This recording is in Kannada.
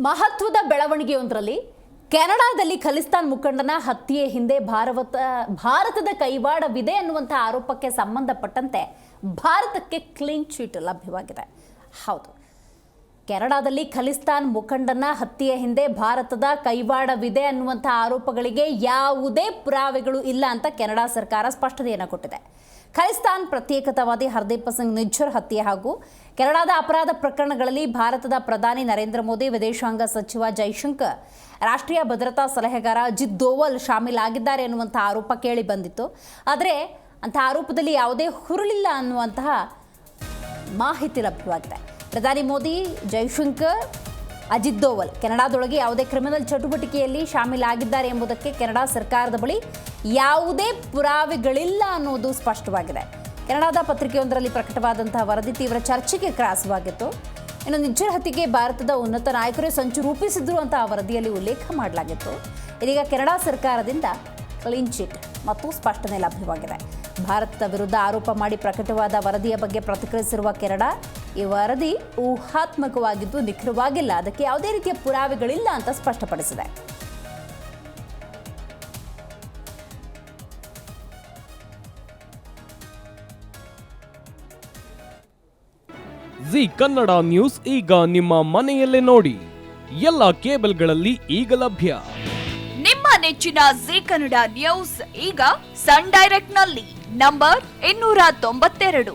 ಮಹತ್ವದ ಬೆಳವಣಿಗೆಯೊಂದರಲ್ಲಿ ಕೆನಡಾದಲ್ಲಿ ಖಲಿಸ್ತಾನ್ ಮುಖಂಡನ ಹತ್ಯೆ ಹಿಂದೆ ಭಾರತ ಭಾರತದ ಕೈವಾಡವಿದೆ ಅನ್ನುವಂಥ ಆರೋಪಕ್ಕೆ ಸಂಬಂಧಪಟ್ಟಂತೆ ಭಾರತಕ್ಕೆ ಕ್ಲೀನ್ ಚೀಟ್ ಲಭ್ಯವಾಗಿದೆ. ಹೌದು. ಕೆನಡಾದಲ್ಲಿ ಖಲಿಸ್ತಾನ್ ಮುಖಂಡನ ಹತ್ಯೆಯ ಹಿಂದೆ ಭಾರತದ ಕೈವಾಡವಿದೆ ಅನ್ನುವಂಥ ಆರೋಪಗಳಿಗೆ ಯಾವುದೇ ಪುರಾವೆಗಳು ಇಲ್ಲ ಅಂತ ಕೆನಡಾ ಸರ್ಕಾರ ಸ್ಪಷ್ಟತೆಯನ್ನು ಕೊಟ್ಟಿದೆ. ಖಲಿಸ್ತಾನ್ ಪ್ರತ್ಯೇಕತಾವಾದಿ ಹರ್ದೀಪ್ ಸಿಂಗ್ ನಿಜ್ಜರ್ ಹತ್ಯೆ ಹಾಗೂ ಕೆನಡಾದ ಅಪರಾಧ ಪ್ರಕರಣಗಳಲ್ಲಿ ಭಾರತದ ಪ್ರಧಾನಿ ನರೇಂದ್ರ ಮೋದಿ, ವಿದೇಶಾಂಗ ಸಚಿವ ಜೈಶಂಕರ್, ರಾಷ್ಟ್ರೀಯ ಭದ್ರತಾ ಸಲಹೆಗಾರ ಅಜಿತ್ ದೋವಲ್ ಶಾಮೀಲಾಗಿದ್ದಾರೆ ಅನ್ನುವಂಥ ಆರೋಪ ಕೇಳಿ ಬಂದಿತ್ತು. ಆದರೆ ಅಂಥ ಆರೋಪದಲ್ಲಿ ಯಾವುದೇ ಹುರುಳಿಲ್ಲ ಅನ್ನುವಂತಹ ಮಾಹಿತಿ ಲಭ್ಯವಾಗಿದೆ. ಪ್ರಧಾನಿ ಮೋದಿ, ಜೈಶಂಕರ್, ಅಜಿತ್ ದೋವಲ್. ಕೆನಡಾದೊಳಗೆ ಯಾವುದೇ ಕ್ರಿಮಿನಲ್ ಚಟುವಟಿಕೆಯಲ್ಲಿ ಶಾಮೀಲಾಗಿದ್ದಾರೆ ಎಂಬುದಕ್ಕೆ ಕೆನಡಾ ಸರ್ಕಾರದ ಬಳಿ ಯಾವುದೇ ಪುರಾವೆಗಳಿಲ್ಲ ಅನ್ನೋದು ಸ್ಪಷ್ಟವಾಗಿದೆ. ಕೆನಡಾದ ಪತ್ರಿಕೆಯೊಂದರಲ್ಲಿ ಪ್ರಕಟವಾದಂತಹ ವರದಿ ತೀವ್ರ ಚರ್ಚೆಗೆ ಗ್ರಾಸವಾಗಿತ್ತು. ಇನ್ನು ನಿಜ್ಜರ್ ಭಾರತದ ಉನ್ನತ ನಾಯಕರೇ ಸಂಚು ರೂಪಿಸಿದ್ರು ಅಂತ ಆ ವರದಿಯಲ್ಲಿ ಉಲ್ಲೇಖ ಮಾಡಲಾಗಿತ್ತು. ಇದೀಗ ಕೆನಡಾ ಸರ್ಕಾರದಿಂದ ಕ್ಲೀನ್ ಚಿಟ್ ಮತ್ತು ಸ್ಪಷ್ಟನೆ ಲಭ್ಯವಾಗಿದೆ. ಭಾರತದ ವಿರುದ್ಧ ಆರೋಪ ಮಾಡಿ ಪ್ರಕಟವಾದ ವರದಿಯ ಬಗ್ಗೆ ಪ್ರತಿಕ್ರಿಯಿಸಿರುವ ಕೆನಡಾ ಈ ವರದಿ ಊಹಾತ್ಮಕವಾಗಿದ್ದು ನಿಖರವಾಗಿಲ್ಲ. ಅದಕ್ಕೆ ಯಾವುದೇ ರೀತಿಯ ಪುರಾವೆಗಳಿಲ್ಲ ಅಂತ ಸ್ಪಷ್ಟಪಡಿಸಿದೆ. ಜಿ ಕನ್ನಡ ನ್ಯೂಸ್ ಈಗ ನಿಮ್ಮ ಮನೆಯಲ್ಲೇ ನೋಡಿ. ಎಲ್ಲ ಕೇಬಲ್ಗಳಲ್ಲಿ ಈಗ ಲಭ್ಯ. ನಿಮ್ಮ ನೆಚ್ಚಿನ ಜಿ ಕನ್ನಡ ನ್ಯೂಸ್ ಈಗ ಸನ್ ಡೈರೆಕ್ಟ್ನಲ್ಲಿ ನಂಬರ್ ಇನ್ನೂರ ತೊಂಬತ್ತೆರಡು.